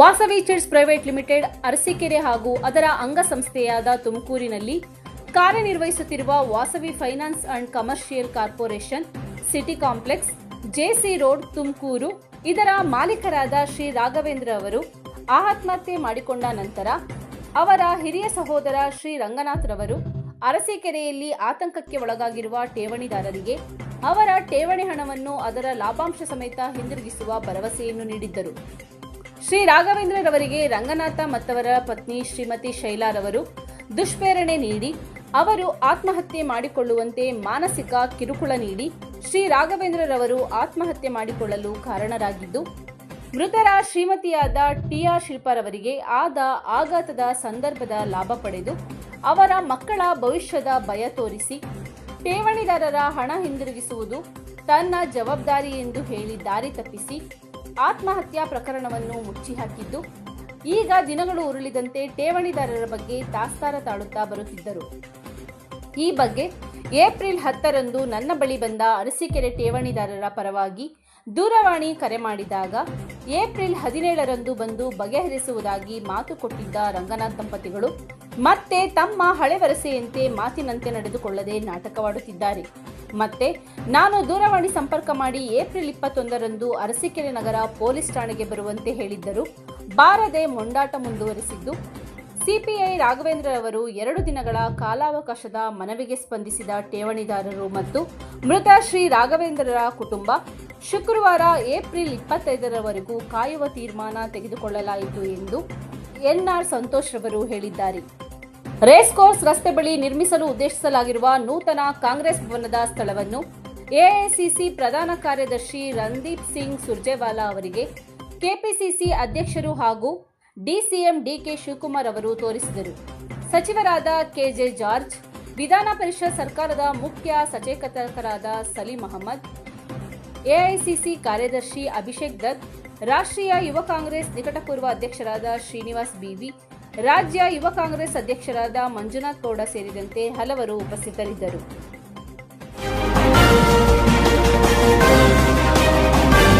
Vasavi chits private limited, Arasikere ಹಾಗೂ ಅದರ ಅಂಗಸಂಸ್ಥೆಯಾದ ತುಮಕೂರಿನಲ್ಲಿ ಕಾರ್ಯನಿರ್ವಹಿಸುತ್ತಿರುವ Vasavi finance and commercial corporation, city complex JC road, Tumakuru, ಇದರ ಮಾಲೀಕರಾದ ಶ್ರೀ ರಾಘವೇಂದ್ರ ಅವರು ಆತ್ಮಹತ್ಯೆ ಮಾಡಿಕೊಂಡ ನಂತರ ಅವರ ಹಿರಿಯ ಸಹೋದರ ಶ್ರೀ ರಂಗನಾಥ್ರವರು ಅರಸೀಕೆರೆಯಲ್ಲಿ ಆತಂಕಕ್ಕೆ ಒಳಗಾಗಿರುವ ಠೇವಣಿದಾರರಿಗೆ ಅವರ ಠೇವಣಿ ಹಣವನ್ನು ಅದರ ಲಾಭಾಂಶ ಸಮೇತ ಹಿಂದಿರುಗಿಸುವ ಭರವಸೆಯನ್ನು ನೀಡಿದ್ದರು. ಶ್ರೀ ರಾಘವೇಂದ್ರರವರಿಗೆ ರಂಗನಾಥ ಮತ್ತವರ ಪತ್ನಿ ಶ್ರೀಮತಿ ಶೈಲಾರವರು ದುಷ್ಪ್ರೇರಣೆ ನೀಡಿ, ಅವರು ಆತ್ಮಹತ್ಯೆ ಮಾಡಿಕೊಳ್ಳುವಂತೆ ಮಾನಸಿಕ ಕಿರುಕುಳ ನೀಡಿ, ಶ್ರೀ ರಾಘವೇಂದ್ರರವರು ಆತ್ಮಹತ್ಯೆ ಮಾಡಿಕೊಳ್ಳಲು ಕಾರಣರಾಗಿದ್ದು, ಮೃತರ ಶ್ರೀಮತಿಯಾದ ಟಿಆರ್ ಶಿಲ್ಪಾರವರಿಗೆ ಆದ ಆಘಾತದ ಸಂದರ್ಭದ ಲಾಭ ಪಡೆದು, ಅವರ ಮಕ್ಕಳ ಭವಿಷ್ಯದ ಭಯ ತೋರಿಸಿ, ಠೇವಣಿದಾರರ ಹಣ ಹಿಂದಿರುಗಿಸುವುದು ತನ್ನ ಜವಾಬ್ದಾರಿ ಎಂದು ಹೇಳಿ ದಾರಿ ತಪ್ಪಿಸಿ ಆತ್ಮಹತ್ಯಾ ಪ್ರಕರಣವನ್ನು ಮುಚ್ಚಿಹಾಕಿದ್ದು ಈಗ ದಿನಗಳು ಉರುಳಿದಂತೆ ಠೇವಣಿದಾರರ ಬಗ್ಗೆ ತಾಸ್ತಾರ ತಾಳುತ್ತಾ ಬರುತ್ತಿದ್ದರು. ಈ ಬಗ್ಗೆ ಏಪ್ರಿಲ್ ಹತ್ತರಂದು ನನ್ನ ಬಳಿ ಬಂದ ಅರಸೀಕೆರೆ ಠೇವಣಿದಾರರ ಪರವಾಗಿ ದೂರವಾಣಿ ಕರೆ ಮಾಡಿದಾಗ ಏಪ್ರಿಲ್ ಹದಿನೇಳರಂದು ಬಂದು ಬಗೆಹರಿಸುವುದಾಗಿ ಮಾತು ಕೊಟ್ಟಿದ್ದ ರಂಗನಾಥ್ ದಂಪತಿಗಳು, ಮತ್ತೆ ತಮ್ಮ ಹಳೆ ವರಸೆಯಂತೆ ಮಾತಿನಂತೆ ನಡೆದುಕೊಳ್ಳದೆ ನಾಟಕವಾಡುತ್ತಿದ್ದಾರೆ. ಮತ್ತೆ ನಾನು ದೂರವಾಣಿ ಸಂಪರ್ಕ ಮಾಡಿ ಏಪ್ರಿಲ್ ಇಪ್ಪತ್ತೊಂದರಂದು ಅರಸೀಕೆರೆ ನಗರ ಪೊಲೀಸ್ ಠಾಣೆಗೆ ಬರುವಂತೆ ಹೇಳಿದ್ದರು. ಬಾರದೆ ಮೊಂಡಾಟ ಮುಂದುವರಿಸಿದ್ದು. ಸಿಪಿಐ ರಾಘವೇಂದ್ರ ಅವರು ಎರಡು ದಿನಗಳ ಕಾಲಾವಕಾಶದ ಮನವಿಗೆ ಸ್ಪಂದಿಸಿದ ಠೇವಣಿದಾರರು ಮತ್ತು ಮೃತ ಶ್ರೀ ರಾಘವೇಂದ್ರರ ಕುಟುಂಬ ಶುಕ್ರವಾರ ಏಪ್ರಿಲ್ ಇಪ್ಪತ್ತೈದರವರೆಗೂ ಕಾಯುವ ತೀರ್ಮಾನ ತೆಗೆದುಕೊಳ್ಳಲಾಯಿತು ಎಂದು ಎನ್ಆರ್ ಸಂತೋಷ್ ರವರು ಹೇಳಿದ್ದಾರೆ. ರೇಸ್ ಕೋರ್ಸ್ ರಸ್ತೆ ಬಳಿ ನಿರ್ಮಿಸಲು ಉದ್ದೇಶಿಸಲಾಗಿರುವ ನೂತನ ಕಾಂಗ್ರೆಸ್ ಭವನದ ಸ್ಥಳವನ್ನು ಎಐಸಿಸಿ ಪ್ರಧಾನ ಕಾರ್ಯದರ್ಶಿ ರಂದೀಪ್ ಸಿಂಗ್ ಸುರ್ಜೇವಾಲಾ ಅವರಿಗೆ ಕೆಪಿಸಿಸಿ ಅಧ್ಯಕ್ಷರು ಹಾಗೂ ಡಿಸಿಎಂ ಡಿಕೆ ಶಿವಕುಮಾರ್ ಅವರು ತೋರಿಸಿದರು. ಸಚಿವರಾದ ಕೆಜೆ ಜಾರ್ಜ್, ವಿಧಾನ ಪರಿಷತ್ ಸರ್ಕಾರದ ಮುಖ್ಯ ಸಚೇತಕರಾದ ಸಲೀಂ ಅಹಮದ್, ಎಐಸಿಸಿ ಕಾರ್ಯದರ್ಶಿ ಅಭಿಷೇಕ್ ದತ್, ರಾಷ್ಟ್ರೀಯ ಯುವ ಕಾಂಗ್ರೆಸ್ ನಿಕಟಪೂರ್ವ ಅಧ್ಯಕ್ಷರಾದ ಶ್ರೀನಿವಾಸ್ ಬಿವಿ ರಾಜ್ಯ ಯುವ ಕಾಂಗ್ರೆಸ್ ಅಧ್ಯಕ್ಷರಾದ ಮಂಜುನಾಥ್ ಗೌಡ ಸೇರಿದಂತೆ ಹಲವರು ಉಪಸ್ಥಿತರಿದ್ದರು.